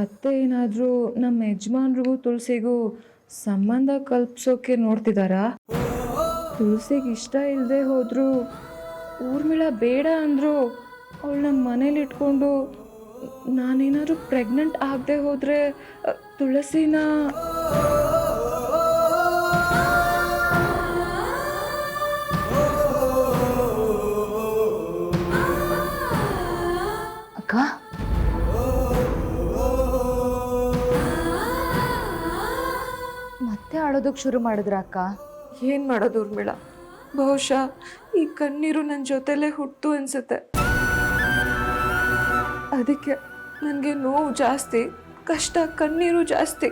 ಅತ್ತೆ ಏನಾದರೂ ನಮ್ಮ ಯಜಮಾನ್ರಿಗೂ ತುಳಸಿಗೂ ಸಂಬಂಧ ಕಲ್ಪಿಸೋಕೆ ನೋಡ್ತಿದ್ದಾರಾ ತುಳಸಿಗೆ ಇಷ್ಟ ಇಲ್ಲದೆ ಹೋದರೂ ಊರ್ಮಿಳ ಬೇಡ ಅಂದರು ಅವಳು ನಮ್ಮ ಮನೇಲಿ ಇಟ್ಕೊಂಡು ನಾನೇನಾದರೂ ಪ್ರೆಗ್ನೆಂಟ್ ಆಗದೆ ಹೋದರೆ ತುಳಸಿನ ಅಳೋದಕ್ಕೆ ಶುರು ಮಾಡಿದ್ರ ಅಕ್ಕ? ಏನು ಮಾಡೋದು ಊರ್ಮಿಳ? ಬಹುಶಃ ಈ ಕಣ್ಣೀರು ನನ್ನ ಜೊತೆಲೇ ಹುಟ್ಟು ಅನ್ಸುತ್ತೆ. ಅದಕ್ಕೆ ನನಗೆ ನೋವು ಜಾಸ್ತಿ ಕಷ್ಟ ಕಣ್ಣೀರು ಜಾಸ್ತಿ.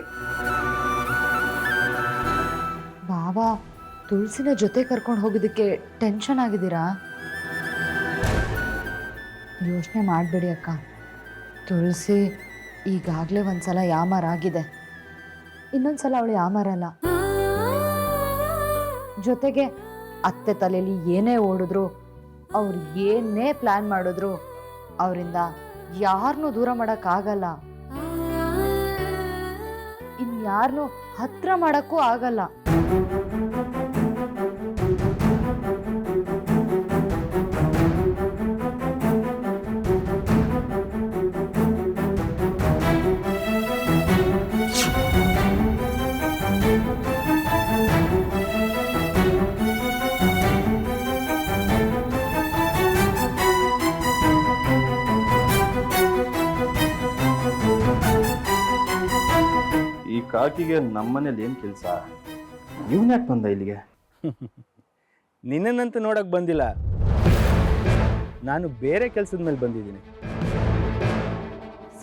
ಬಾಬಾ ತುಳಸಿನ ಜೊತೆ ಕರ್ಕೊಂಡು ಹೋಗಿದ್ದಕ್ಕೆ ಟೆನ್ಷನ್ ಆಗಿದ್ದೀರಾ? ಯೋಚನೆ ಮಾಡಬೇಡಿ ಅಕ್ಕ. ತುಳಸಿ ಈಗಾಗಲೇ ಒಂದ್ಸಲ ಯಾಮಾರ ಆಗಿದೆ. ಇನ್ನೊಂದ್ಸಲ ಅವಳು ಯಾಮಾರಲ್ಲ ಜೊತೆಗೆ ಅತ್ತೆ ತಲೆಯಲ್ಲಿ ಏನೇ ಓಡಿದ್ರು, ಅವ್ರು ಏನೇ ಪ್ಲ್ಯಾನ್ ಮಾಡಿದ್ರು, ಅವರಿಂದ ಯಾರನ್ನೂ ದೂರ ಮಾಡೋಕ್ಕಾಗಲ್ಲ ಇನ್ಯಾರನ್ನೂ ಹತ್ರ ಮಾಡೋಕ್ಕೂ ಆಗಲ್ಲ. ಕಾಕಿಗೆ ನಮ್ಮನೇಲಿ ಏನು ಕೆಲಸ? ಇವನ್ ಯಾಕೆ ಬಂದ ಇಲ್ಲಿಗೆ? ನಿನ್ನನ್ನಂತೂ ನೋಡಕ್ಕೆ ಬಂದಿಲ್ಲ. ನಾನು ಬೇರೆ ಕೆಲಸದ ಮೇಲೆ ಬಂದಿದ್ದೀನಿ.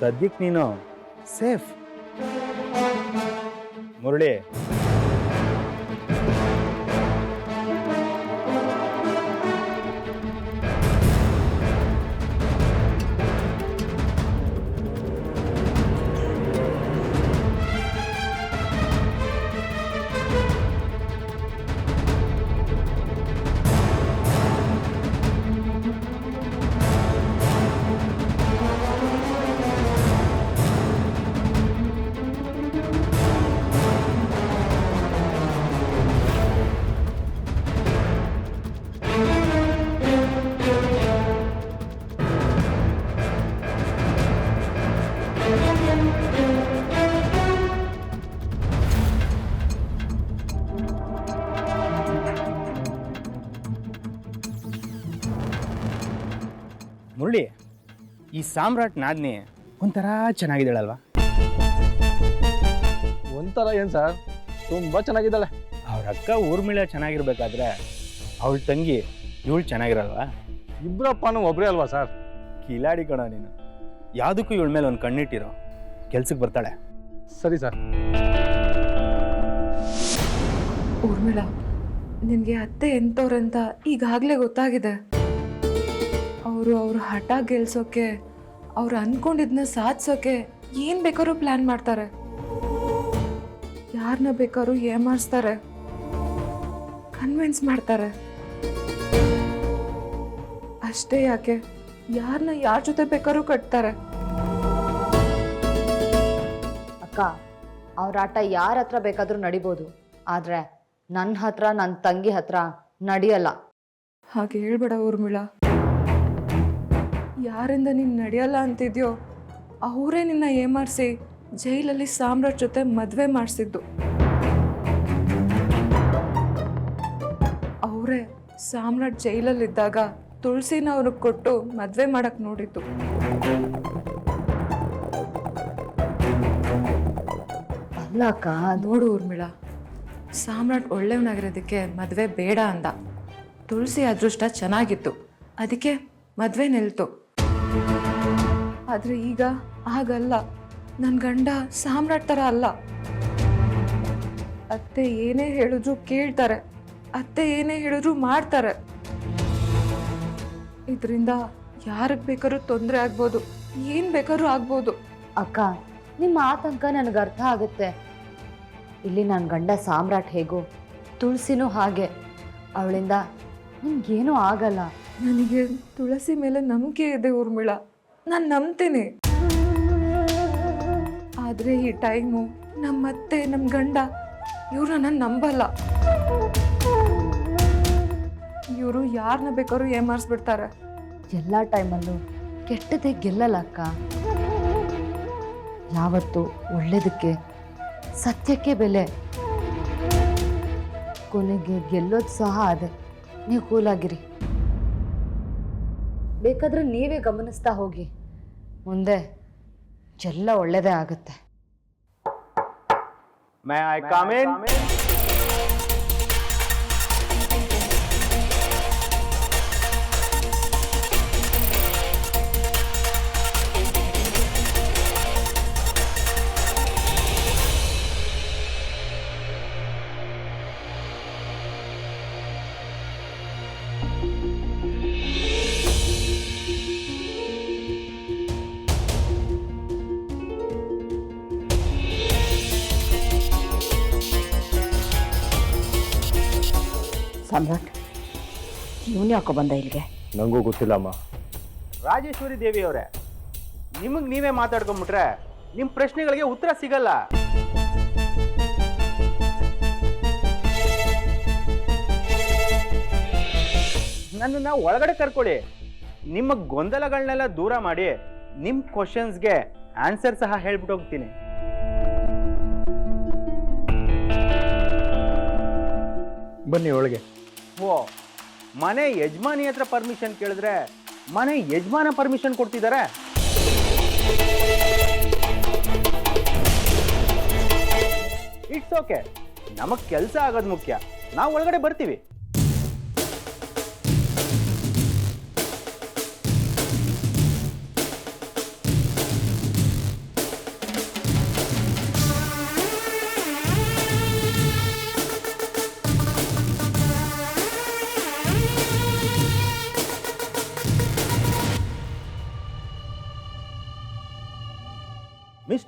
ಸದ್ಯಕ್ಕೆ ನೀನು ಸೇಫ್. ಮುರಳಿ ಮುರಳಿ ಈ ಸಾಮ್ರಾಟ್ ನಾದ್ನಿ ಒಂಥರ ಚೆನ್ನಾಗಿದ್ದಾಳಲ್ವಾ? ಒಂಥರ ಏನು ಸರ್? ತುಂಬ ಚೆನ್ನಾಗಿದ್ದಾಳೆ. ಅವ್ರ ಅಕ್ಕ ಊರ್ಮಿಳ ಚೆನ್ನಾಗಿರ್ಬೇಕಾದ್ರೆ ಅವಳ ತಂಗಿ ಇವಳು ಚೆನ್ನಾಗಿರಲ್ವಾ? ಇಬ್ಬರಪ್ಪನೂ ಒಬ್ಬರೇ ಅಲ್ವಾ ಸರ್? ಕಿಲಾಡಿ ಕಣ ನೀನು. ಯಾವುದಕ್ಕೂ ಇವಳ ಮೇಲೆ ಒಂದು ಕಣ್ಣಿಟ್ಟಿರೋ. ಕೆಲ್ಸಕ್ಕೆ ಬರ್ತಾಳೆ. ಸರಿ ಸರ್. ಊರ್ಮಿಳ ನಿನಗೆ ಅತ್ತೆ ಎಂಥವ್ರಂತ ಈಗಾಗಲೇ ಗೊತ್ತಾಗಿದೆ. ಅವರು ಅವ್ರ ಹಠ ಗೆಲ್ಸೋಕೆ ಅವ್ರು ಅನ್ಕೊಂಡಿದ್ನ ಸಾಧಿಸೋಕೆ ಏನು ಬೇಕಾದ್ರೂ ಪ್ಲ್ಯಾನ್ ಮಾಡ್ತಾರೆ. ಯಾರನ್ನ ಬೇಕಾದ್ರೂ ಏಮಾರಿಸ್ತಾರೆ ಕನ್ವಿನ್ಸ್ ಮಾಡ್ತಾರೆ. ಅಷ್ಟೇ ಯಾಕೆ? ಯಾರನ್ನ ಯಾರ ಜೊತೆ ಬೇಕಾದ್ರೂ ಕಟ್ತಾರೆ. ಅಕ್ಕ ಅವ್ರ ಆಟ ಯಾರ ಹತ್ರ ಬೇಕಾದ್ರೂ ನಡಿಬೋದು. ಆದ್ರೆ ನನ್ನ ಹತ್ರ ನನ್ನ ತಂಗಿ ಹತ್ರ ನಡೆಯಲ್ಲ. ಹಾಗೆ ಹೇಳ್ಬೇಡ ಊರ್ಮಿಳ. ಯಾರಿಂದ ನೀನು ನಡೆಯಲ್ಲ ಅಂತಿದ್ಯೋ ಅವರೇ ನಿನ್ನ ಏಮಾರಿಸಿ ಜೈಲಲ್ಲಿ ಸಾಮ್ರಾಟ್ ಜೊತೆ ಮದುವೆ ಮಾಡಿಸಿದ್ದು. ಅವರೇ ಸಾಮ್ರಾಟ್ ಜೈಲಲ್ಲಿದ್ದಾಗ ತುಳಸಿನ ಅವ್ರಿಗೆ ಕೊಟ್ಟು ಮದುವೆ ಮಾಡಕ್ಕೆ ನೋಡಿದ್ದು. ಅಲ್ಲ ಅಕ್ಕ ನೋಡು ಊರ್ಮಿಳ ಸಾಮ್ರಾಟ್ ಒಳ್ಳೆಯವನಾಗಿರೋದಕ್ಕೆ ಮದುವೆ ಬೇಡ ಅಂದ. ತುಳಸಿ ಅದೃಷ್ಟ ಚೆನ್ನಾಗಿತ್ತು ಅದಕ್ಕೆ ಮದುವೆ ನಿಲ್ತು. ಆದರೆ ಈಗ ಹಾಗಲ್ಲ. ನನ್ನ ಗಂಡ ಸಾಮ್ರಾಟ್ ಥರ ಅಲ್ಲ. ಅತ್ತೆ ಏನೇ ಹೇಳಿದ್ರು ಕೇಳ್ತಾರೆ. ಅತ್ತೆ ಏನೇ ಹೇಳಿದ್ರು ಮಾಡ್ತಾರೆ. ಇದರಿಂದ ಯಾರಿಗೆ ಬೇಕಾದ್ರೂ ತೊಂದರೆ ಆಗ್ಬೋದು, ಏನು ಬೇಕಾದ್ರೂ ಆಗ್ಬೋದು. ಅಕ್ಕ, ನಿಮ್ಮ ಆತಂಕ ನನಗೆ ಅರ್ಥ ಆಗುತ್ತೆ. ಇಲ್ಲಿ ನನ್ನ ಗಂಡ ಸಾಮ್ರಾಟ್ ಹೇಗೋ ತುಳಸಿನೂ ಹಾಗೆ. ಅವಳಿಂದ ನಿಮ್ಗೇನೂ ಆಗಲ್ಲ. ನನಗೆ ತುಳಸಿ ಮೇಲೆ ನಂಬಿಕೆ ಇದೆ ಊರ್ಮಿಳ. ನಾನು ನಂಬ್ತೇನೆ. ಆದರೆ ಈ ಟೈಮು ನಮ್ಮ ಅತ್ತೆ ನಮ್ಮ ಗಂಡ, ಇವ್ರನ್ನ ನಂಬಲ್ಲ. ಇವರು ಯಾರನ್ನ ಬೇಕಾದ್ರೂ ಏಮಾರಿಸ್ಬಿಡ್ತಾರೆ. ಎಲ್ಲ ಟೈಮಲ್ಲೂ ಕೆಟ್ಟದೇ ಗೆಲ್ಲಲ್ಲ ಅಕ್ಕ. ಯಾವತ್ತು ಒಳ್ಳೇದಕ್ಕೆ, ಸತ್ಯಕ್ಕೆ ಬೆಲೆ. ಕೊನೆಗೆ ಗೆಲ್ಲೋದು ಸಹ ಅದೇ. ನೀವು ಕೂಲಾಗಿರಿ. ಬೇಕಾದ್ರೆ ನೀವೇ ಗಮನಿಸ್ತಾ ಹೋಗಿ. ಮುಂದೆ ಎಲ್ಲ ಒಳ್ಳೇದೇ ಆಗುತ್ತೆ. May I come Samrat? ಇವನು ಯಾಕೋ ಬಂದ ಇಲ್ಲಿಗೆ? ನನಗೂ ಗೊತ್ತಿಲ್ಲಮ್ಮ. ರಾಜೇಶ್ವರಿ ದೇವಿ ಅವರೇ ನಿಮಗೆ ನೀವೇ ಮಾತಾಡ್ಕೊಂಬಿಟ್ರೆ ನಿಮ್ಮ ಪ್ರಶ್ನೆಗಳಿಗೆ ಉತ್ತರ ಸಿಗಲ್ಲ. ನನ್ನನ್ನು ಒಳಗಡೆ ಕರ್ಕೊಳ್ಳಿ. ನಿಮ್ಮ ಗೊಂದಲಗಳನ್ನೆಲ್ಲ ದೂರ ಮಾಡಿ ನಿಮ್ಮ ಕ್ವಶನ್ಸ್ಗೆ ಆನ್ಸರ್ ಸಹ ಹೇಳ್ಬಿಟ್ಟು ಹೋಗ್ತೀನಿ. ಬನ್ನಿ ಒಳಗೆ. ಓ, ಮನೆ ಯಜಮಾನಿ ಹತ್ರ ಪರ್ಮಿಷನ್ ಕೇಳಿದ್ರೆ ಮನೆ ಯಜಮಾನ ಪರ್ಮಿಷನ್ ಕೊಡ್ತಿದ್ದಾರೆ ಇಟ್ಸ್ ಓಕೆ ನಮಗ್ ಕೆಲಸ ಆಗೋದು ಮುಖ್ಯ. ನಾವು ಒಳಗಡೆ ಬರ್ತೀವಿ.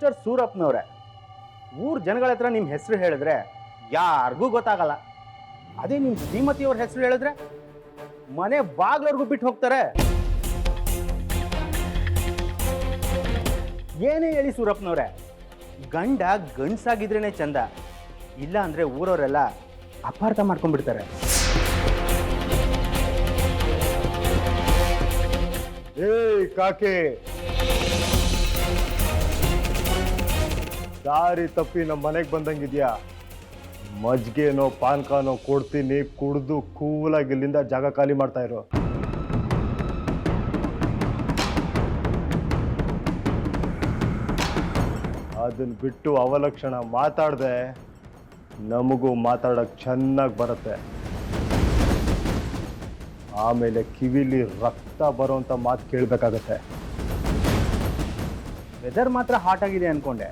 ಮಿಸ್ಟರ್ ಸೂರಪ್ಪನವ್ರೆ, ಊರ್ ಜನಗಳ ಹತ್ರ ನಿಮ್ಮ ಹೆಸರು ಹೇಳಿದ್ರೆ ಯಾರಿಗೂ ಗೊತ್ತಾಗಲ್ಲ. ಅದೇ ನಿಮ್ಮ ಶ್ರೀಮತಿಯವ್ರ ಹೆಸರು ಹೇಳಿದ್ರೆ ಮನೆ ಬಾಗ್ಲವ್ರಿಗೂ ಬಿಟ್ಟು ಹೋಗ್ತಾರೆ. ಏನೇ ಹೇಳಿ ಸೂರಪ್ಪನವ್ರೆ, ಗಂಡ ಗಂಡ್ಸಾಗಿದ್ರೇನೆ ಚಂದ ಇಲ್ಲ ಅಂದ್ರೆ ಊರವರೆಲ್ಲ ಅಪಾರ್ಥ ಮಾಡ್ಕೊಂಡ್ಬಿಡ್ತಾರೆ. ಏಯ್ ಕಾಕೆ ದಾರಿ ತಪ್ಪಿ ನಮ್ಮ ಮನೆಗೆ ಬಂದಂಗಿದ್ಯಾ? ಮಜ್ಗೆನೋ ಪಾನ್ಕಾನೋ ಕೊಡ್ತೀನಿ, ಕುಡ್ದು ಕೂಲಾಗಿ ಇಲ್ಲಿಂದ ಜಾಗ ಖಾಲಿ ಮಾಡ್ತಾ ಇರೋ. ಅದನ್ನ ಬಿಟ್ಟು ಅವಲಕ್ಷಣ ಮಾತಾಡದೆ, ನಮಗೂ ಮಾತಾಡಕ್ ಚೆನ್ನಾಗಿ ಬರುತ್ತೆ. ಆಮೇಲೆ ಕಿವಿಲಿ ರಕ್ತ ಬರೋಂಥ ಮಾತು ಕೇಳಬೇಕಾಗತ್ತೆ. ವೆದರ್ ಮಾತ್ರ ಹಾಟ್ ಆಗಿದೆ ಅನ್ಕೊಂಡೆ.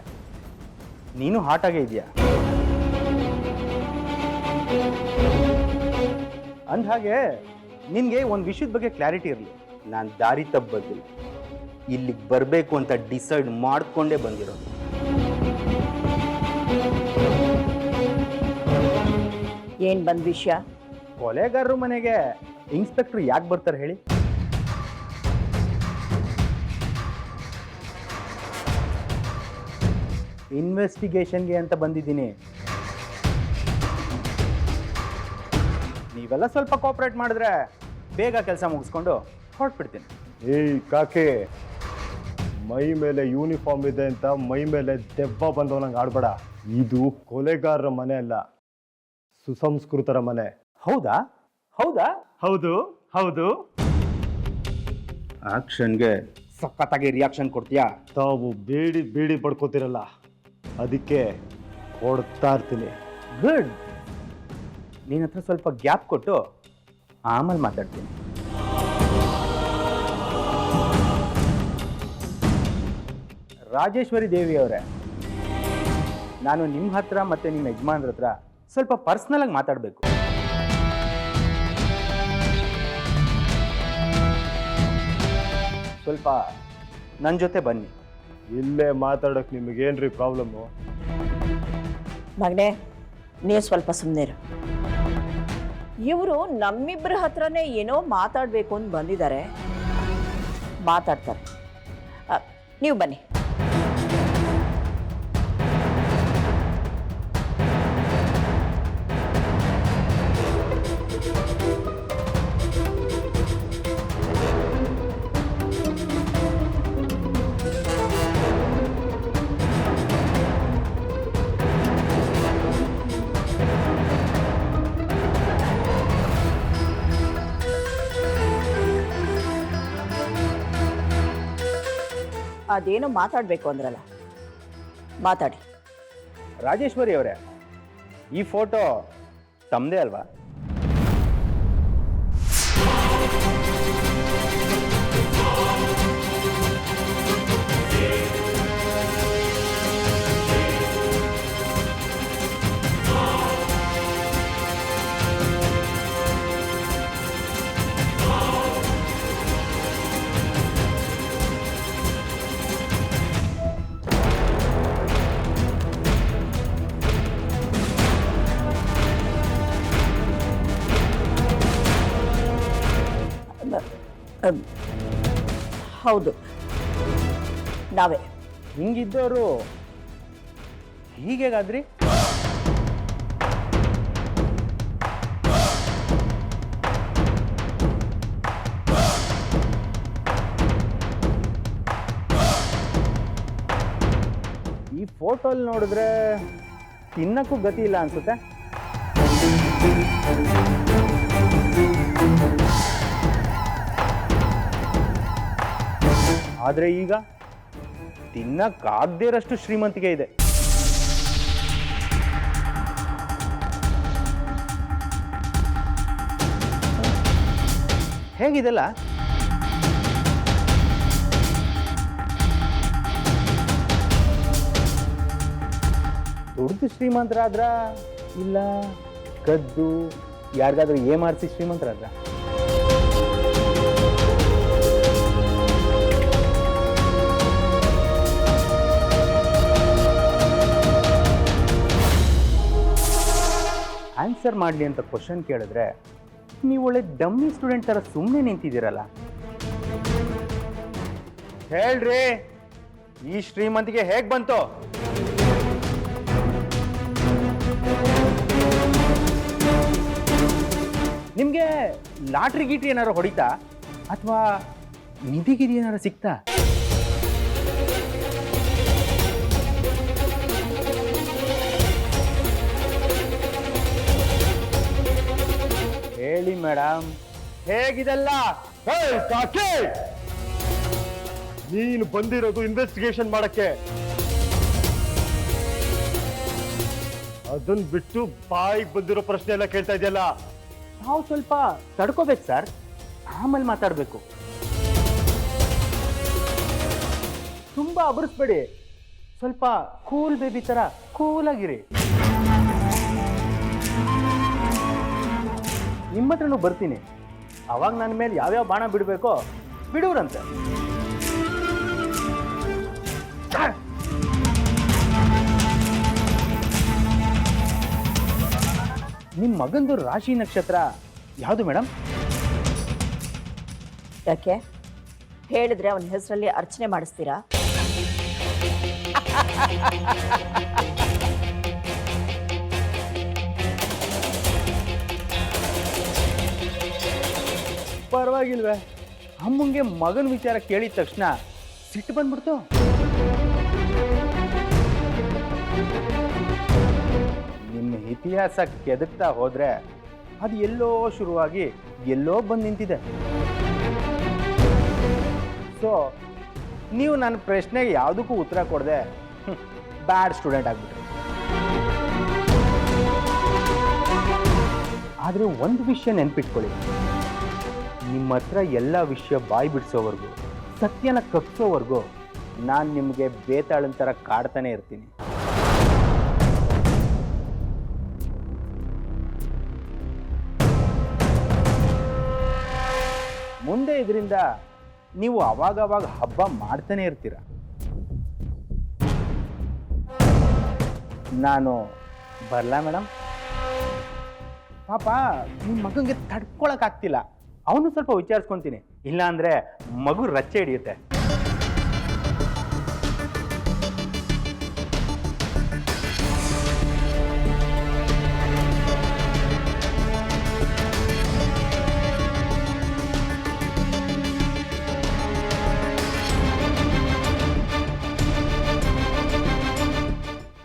ನೀನು ಹಾಟ್ ಆಗೇ ಇದೆಯಾ ಅಂದ್ಹಾಗೆ ನಿನಗೆ ಒಂದು ವಿಷಯದ ಬಗ್ಗೆ ಕ್ಲಾರಿಟಿ ಇರಲಿ. ನಾನು ದಾರಿ ತಬ್ಬದ್ದು ಇಲ್ಲಿಗೆ ಬರಬೇಕು ಅಂತ ಡಿಸೈಡ್ ಮಾಡಿಕೊಂಡೇ ಬಂದಿರೋದು. ಏನು ಬಂದ ವಿಷಯ? ಕೊಲೆಗಾರರು ಮನೆಗೆ ಇನ್ಸ್ಪೆಕ್ಟರ್ ಯಾಕೆ ಬರ್ತಾರೆ ಹೇಳಿ? ಇನ್ವೆಸ್ಟಿಗೇಷನ್ಗೆ ಅಂತ ಬಂದಿದ್ದೀನಿ. ನೀವೆಲ್ಲ ಸ್ವಲ್ಪ ಕೋಆಪರೇಟ್ ಮಾಡಿದ್ರೆ ಬೇಗ ಕೆಲಸ ಮುಗಿಸ್ಕೊಂಡು ಹೊರಟ್ಬಿಡ್ತೀನಿ. ಏಯ್ ಕಾಕೆ ಮೈ ಮೇಲೆ ಯೂನಿಫಾರ್ಮ್ ಇದೆ ಅಂತ ಮೈ ಮೇಲೆ ದೆವ್ವ ಬಂದವನಂಗೆ ಆಡ್ಬೇಡ. ಇದು ಕೊಲೆಗಾರರ ಮನೆ ಅಲ್ಲ ಸುಸಂಸ್ಕೃತರ ಮನೆ. ಹೌದಾ? ಹೌದಾ? ಹೌದು ಹೌದು. ಆಕ್ಷನ್ಗೆ ಸಖತ್ತಾಗಿ ರಿಯಾಕ್ಷನ್ ಕೊಡ್ತೀಯಾ? ತಾವು ಬೇಡಿ ಬೇಡಿ ಪಡ್ಕೋತಿರಲ್ಲ. ಅದಕ್ಕೆ ಕೊಡ್ತಾ ಇರ್ತೀನಿ. ಗುಡ್ ನಿನ್ನ ಹತ್ರ ಸ್ವಲ್ಪ ಗ್ಯಾಪ್ ಕೊಟ್ಟು ಆಮೇಲೆ ಮಾತಾಡ್ತೀನಿ. ರಾಜೇಶ್ವರಿ ದೇವಿ ಅವರೇ ನಾನು ನಿಮ್ಮ ಹತ್ರ ಮತ್ತೆ ನಿಮ್ಮ ಯಜಮಾನ್ರ ಹತ್ರ ಸ್ವಲ್ಪ ಪರ್ಸ್ನಲಾಗಿ ಮಾತಾಡಬೇಕು. ಸ್ವಲ್ಪ ನನ್ನ ಜೊತೆ ಬನ್ನಿ. ಇಲ್ಲೇ ಮಾತಾಡೋಕೆ ನಿಮಗೇನ್ರಿ ಪ್ರಾಬ್ಲಮ್ಮು? ಮಗನೇ, ನೀವು ಸ್ವಲ್ಪ ಸುಮ್ಮನಿರು ಇವರು ನಮ್ಮಿಬ್ಬರ ಹತ್ರನೇ ಏನೋ ಮಾತಾಡಬೇಕು ಅಂತ ಬಂದಿದ್ದಾರೆ. ಮಾತಾಡ್ತಾರೆ. ನೀವು ಬನ್ನಿ. ಅದೇನೋ ಮಾತಾಡಬೇಕು ಅಂದ್ರಲ್ಲ. ಮಾತಾಡಿ. ರಾಜೇಶ್ವರಿ ಅವರೇ ಈ ಫೋಟೋ ತಮ್ಮದೇ ಅಲ್ವಾ? ಹೌದು. ನಾವೇ. ಹಿಂಗಿದ್ದವರು ಹೀಗೇಗಾದ್ರಿ ಈ ಫೋಟೋಲ್ ನೋಡಿದ್ರೆ ತಿನ್ನಕ್ಕೂ ಗತಿ ಇಲ್ಲ ಅನ್ಸುತ್ತೆ. ಆದ್ರೆ ಈಗ ತಿನ್ನಕ್ಕಾಗ್ದೇರಷ್ಟು ಶ್ರೀಮಂತಿಕೆ ಇದೆ. ಹೇಗಿದೆಲ್ಲ? ದುಡ್ದು ಶ್ರೀಮಂತರಾದ್ರ? ಇಲ್ಲ. ಕದ್ದು ಯಾರಿಗಾದ್ರೂ ಏಮಾರಿಸಿ ಶ್ರೀಮಂತರಾದ್ರ? ಆನ್ಸರ್ ಮಾಡಲಿ ಅಂತ ಕ್ವಶನ್ ಕೇಳಿದ್ರೆ, ನೀವು ಒಳ್ಳೆ ಡಮ್ಮಿ ಸ್ಟೂಡೆಂಟ್ ಥರ ಸುಮ್ಮನೆ ನಿಂತಿದ್ದೀರಲ್ಲ. ಹೇಳ್ರಿ, ಈ ಶ್ರೀಮಂತಿಗೆ ಹೇಗೆ ಬಂತು? ನಿಮಗೆ ಲಾಟ್ರಿ ಗೀಟ್ರಿ ಏನಾರು ಹೊಡಿತಾ? ಅಥವಾ ನಿಧಿಗಿರಿ ಏನಾರು ಸಿಕ್ತಾ? ಹೇಳಿ ಮೇಡಮ್ ಹೇಗಿದೆಲ್ಲ? ಕಾಕಿ! ನೀನು ಬಂದಿರೋದು ಇನ್ವೆಸ್ಟಿಗೇಷನ್ ಮಾಡಕ್ಕೆ. ಅದನ್ ಬಿಟ್ಟು ಬಾಯಿಗೆ ಬಂದಿರೋ ಪ್ರಶ್ನೆ ಎಲ್ಲ ಕೇಳ್ತಾ ಇದೆಯಲ್ಲ? ನಾವು ಸ್ವಲ್ಪ ತಡ್ಕೋಬೇಕು ಸರ್. ಆಮೇಲೆ ಮಾತಾಡಬೇಕು. ತುಂಬಾ ಅಬರಿಸ್ಬೇಡಿ. ಸ್ವಲ್ಪ ಕೂಲ್ ಬೇಬಿ ತರ ಕೂಲ್ ಕೂಲಾಗಿರಿ. ನಿಮ್ಮ ಹತ್ರನೂ ಬರ್ತೀನಿ. ಅವಾಗ ನನ್ನ ಮೇಲೆ ಯಾವ್ಯಾವ ಬಾಣ ಬಿಡಬೇಕೋ ಬಿಡುವ್ರಂತೆ ನಿಮ್ಮ ಮಗಂದು ರಾಶಿ ನಕ್ಷತ್ರ ಯಾವುದು ಮೇಡಮ್ ಯಾಕೆ? ಹೇಳಿದ್ರೆ ಅವನ ಹೆಸರಲ್ಲಿ ಅರ್ಚನೆ ಮಾಡಿಸ್ತೀರಾ? ಪರವಾಗಿಲ್ವೇ? ಅಮ್ಮಂಗೆ ಮಗನ ವಿಚಾರ ಕೇಳಿದ ತಕ್ಷಣ ಸಿಟ್ಟು ಬಂದ್ಬಿಡ್ತು. ನಿಮ್ಮ ಇತಿಹಾಸ ಕೆದಕ್ತಾ ಹೋದ್ರೆ ಅದು ಎಲ್ಲೋ ಶುರುವಾಗಿ ಎಲ್ಲೋ ಬಂದು ನಿಂತಿದೆ. ಸೊ ನೀವು ನನ್ನ ಪ್ರಶ್ನೆಗೆ ಯಾವುದಕ್ಕೂ ಉತ್ತರ ಕೊಡದೆ ಬ್ಯಾಡ್ ಸ್ಟೂಡೆಂಟ್ ಆಗ್ಬಿಟ್ರಿ. ಆದರೆ ಒಂದು ವಿಷಯ ನೆನ್ಪಿಟ್ಕೊಳ್ಳಿ. ನಿಮ್ಮ ಹತ್ರ ಎಲ್ಲ ವಿಷಯ ಬಾಯಿ ಬಿಡಿಸೋವರೆಗೂ, ಸತ್ಯನ ಕಪ್ಸೋವರೆಗೂ, ನಾನು ನಿಮಗೆ ಬೇತಾಳನ ಥರ ಕಾಡ್ತಾನೆ ಇರ್ತೀನಿ. ಮುಂದೆ ಇದರಿಂದ ನೀವು ಅವಾಗವಾಗ ಹಬ್ಬ ಮಾಡ್ತಾನೆ ಇರ್ತೀರ? ನಾನು ಬರಲಾ ಮೇಡಮ್ ಪಾಪ ನಿಮ್ಮ ಮಗನಿಗೆ ತಡ್ಕೊಳಕ್ ಆಗ್ತಿಲ್ಲ ಅವನು ಸ್ವಲ್ಪ ವಿಚಾರಿಸ್ಕೊಂತೀನಿ. ಇಲ್ಲ ಅಂದ್ರೆ ಮಗು ರಚ್ಚೆ ಹಿಡಿಯುತ್ತೆ.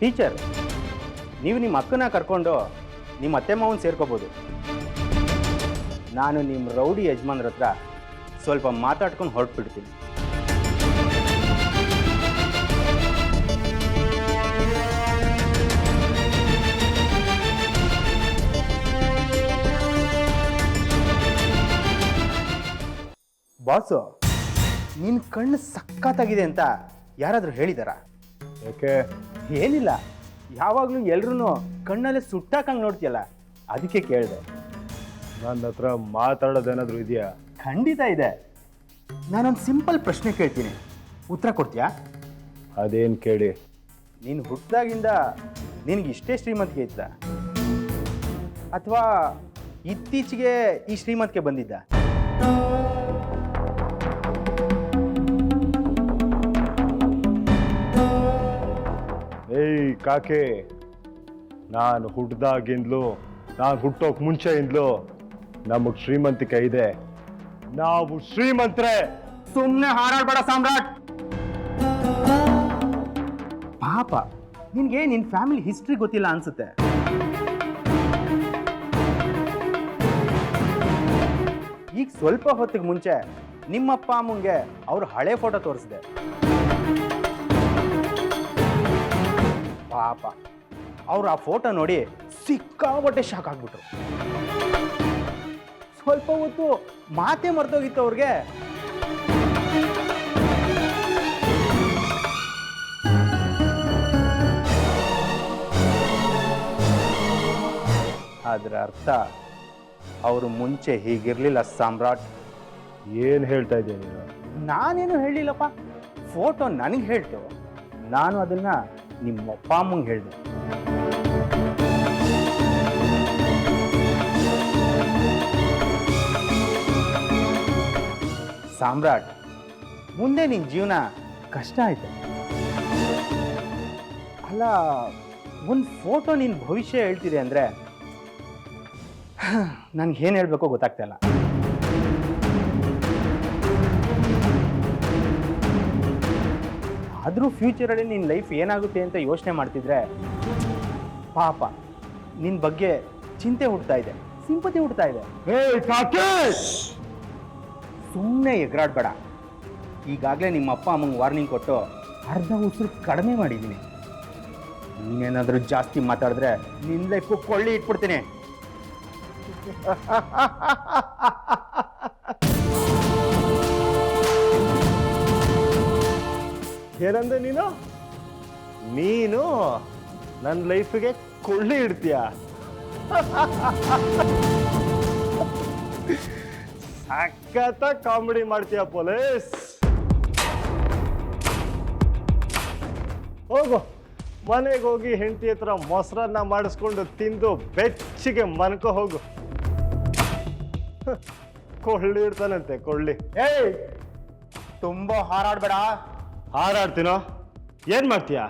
ಟೀಚರ್, ನೀವು ನಿಮ್ಮ ಅಕ್ಕನ ಕರ್ಕೊಂಡು ನಿಮ್ಮ ಅತ್ತೆ ಮಾವನ್ ಸೇರ್ಕೋಬೋದು. ನಾನು ನಿಮ್ಮ ರೌಡಿ ಯಜಮಾನ್ರ ಹತ್ರ ಸ್ವಲ್ಪ ಮಾತಾಡ್ಕೊಂಡು ಹೊರಟ್ಬಿಡ್ತೀನಿ. ಬಾಸು ನಿನ್ನ ಕಣ್ಣು ಸಕ್ಕತ್ತಾಗಿದೆ ಅಂತ ಯಾರಾದರೂ ಹೇಳಿದಾರ? ಯಾಕೆ? ಏನಿಲ್ಲ ಯಾವಾಗಲೂ ಎಲ್ಲರೂ ಕಣ್ಣಲ್ಲೇ ಸುಟ್ಟಾಕಂಗೆ ನೋಡ್ತೀಯಲ್ಲ ಅದಕ್ಕೆ ಕೇಳಿದೆ. ನನ್ನ ಹತ್ರ ಮಾತಾಡೋದೇನಾದ್ರು ಇದೆಯಾ? ಖಂಡಿತ ಇದೆ. ನಾನೊಂದು ಸಿಂಪಲ್ ಪ್ರಶ್ನೆ ಕೇಳ್ತೀನಿ. ಉತ್ತರ ಕೊಡ್ತೀಯಾ? ಅದೇನು ಕೇಳಿ? ನೀನು ಹುಟ್ಟಿದಾಗಿಂದ ನಿನಗೆ ಇಷ್ಟೇ ಶ್ರೀಮಂತಿಕೆ ಇತ್ತ ಅಥವಾ ಇತ್ತೀಚೆಗೆ ಈ ಶ್ರೀಮಂತಿಕೆ ಬಂದಿದ್ದ? ಏಯ್ ಕಾಕೆ ನಾನು ಹುಟ್ಟಿದಾಗಿಂದಲೂ ನಾನು ಹುಟ್ಟೋಕೆ ಮುಂಚೆಯಿಂದಲೂ ನಮಗೆ ಶ್ರೀಮಂತಿಕೆ ಇದೆ. ನಾವು ಶ್ರೀಮಂತ್ರೆ. ಸುಮ್ನೆ ಹಾರಾಡ್ಬೇಡ ಸಾಮ್ರಾಟ್. ಪಾಪ, ನಿನ್ಗೆ ನಿನ್ ಫ್ಯಾಮಿಲಿ ಹಿಸ್ಟ್ರಿ ಗೊತ್ತಿಲ್ಲ ಅನ್ಸುತ್ತೆ. ಈಗ ಸ್ವಲ್ಪ ಹೊತ್ತಿಗೆ ಮುಂಚೆ ನಿಮ್ಮಪ್ಪ ಅಮ್ಮಂಗೆ ಅವ್ರ ಹಳೆ ಫೋಟೋ ತೋರಿಸಿದೆ. ಪಾಪ, ಅವ್ರು ಆ ಫೋಟೋ ನೋಡಿ ಸಿಕ್ಕಾಪಟ್ಟೆ ಶಾಕ್ ಆಗ್ಬಿಟ್ರು. ಸ್ವಲ್ಪ ಹೊತ್ತು ಮಾತೇ ಮರ್ತೋಗಿತ್ತು ಅವ್ರಿಗೆ. ಅದರ ಅರ್ಥ ಅವರು ಮುಂಚೆ ಹೀಗಿರ್ಲಿಲ್ಲ ಸಾಮ್ರಾಟ್. ಏನು ಹೇಳ್ತಾ ಇದ್ದೀನಿ ನೀನು? ನಾನೇನು ಹೇಳಿಲ್ಲಪ್ಪ ಫೋಟೋ ನನಗೆ ಹೇಳ್ತು. ನಾನು ಅದನ್ನ ನಿಮ್ಮ ಅಪ್ಪ ಅಮ್ಮಂಗೆ ಹೇಳಿದೆ. ಸಾಮ್ರಾಟ್. ಮುಂದೆ ನಿನ್ನ ಜೀವನ ಕಷ್ಟ ಆಯ್ತು. ಅಲ್ಲ, ಒಂದು ಫೋಟೋ ನಿನ್ನ ಭವಿಷ್ಯ ಹೇಳ್ತಿದೆ ಅಂದರೆ? ನನ್ಗೆ ಏನು ಹೇಳಬೇಕೋ ಗೊತ್ತಾಗ್ತಾ ಇಲ್ಲ. ಆದರೂ ಫ್ಯೂಚರಲ್ಲಿ ನಿನ್ನ ಲೈಫ್ ಏನಾಗುತ್ತೆ ಅಂತ ಯೋಚನೆ ಮಾಡ್ತಿದ್ರೆ, ಪಾಪ ನಿನ್ನ ಬಗ್ಗೆ ಚಿಂತೆ ಹುಡ್ತಾ ಇದೆ. ಸಿಂಪತಿ ಹುಡ್ತಾ ಇದೆ. ಸುಮ್ಮನೆ ಎಗರಾಡ್ಬೇಡ. ಈಗಾಗಲೇ ನಿಮ್ಮ ಅಪ್ಪ ಅಮ್ಮಂಗೆ ವಾರ್ನಿಂಗ್ ಕೊಟ್ಟು ಅರ್ಧ ಉಸಿರು ಕಡಿಮೆ ಮಾಡಿದ್ದೀನಿ ನೀನೇನಾದರೂ ಜಾಸ್ತಿ ಮಾತಾಡಿದ್ರೆ ನಿನ್ನ ಲೈಫು ಕೊಳ್ಳಿ ಇಟ್ಬಿಡ್ತೀನಿ. ಏನಂದೆ ನೀನು? ನೀನು ನನ್ನ ಲೈಫಿಗೆ ಕೊಳ್ಳಿ ಇಡ್ತೀಯ? ಸಖತ್ತ ಕಾಮಿಡಿ ಮಾಡ್ತೀಯ ಪೊಲೀಸ್? ಹೋಗು. ಮನೆಗೆ ಹೋಗಿ ಹೆಂಡತಿ ಹತ್ರ ಮೊಸರನ್ನ ಮಾಡಿಸ್ಕೊಂಡು ತಿಂದು ಬೆಚ್ಚಿಗೆ ಮನ್ಕೋ ಹೋಗು. ಕೊಳ್ಳಿ ಇಡ್ತಾನಂತೆ ಕೊಳ್ಳಿ. ಏಯ್! ತುಂಬಾ ಹಾರಾಡ್ಬೇಡ. ಹಾರಾಡ್ತೀನೋ? ಏನ್ ಮಾಡ್ತೀಯಾ?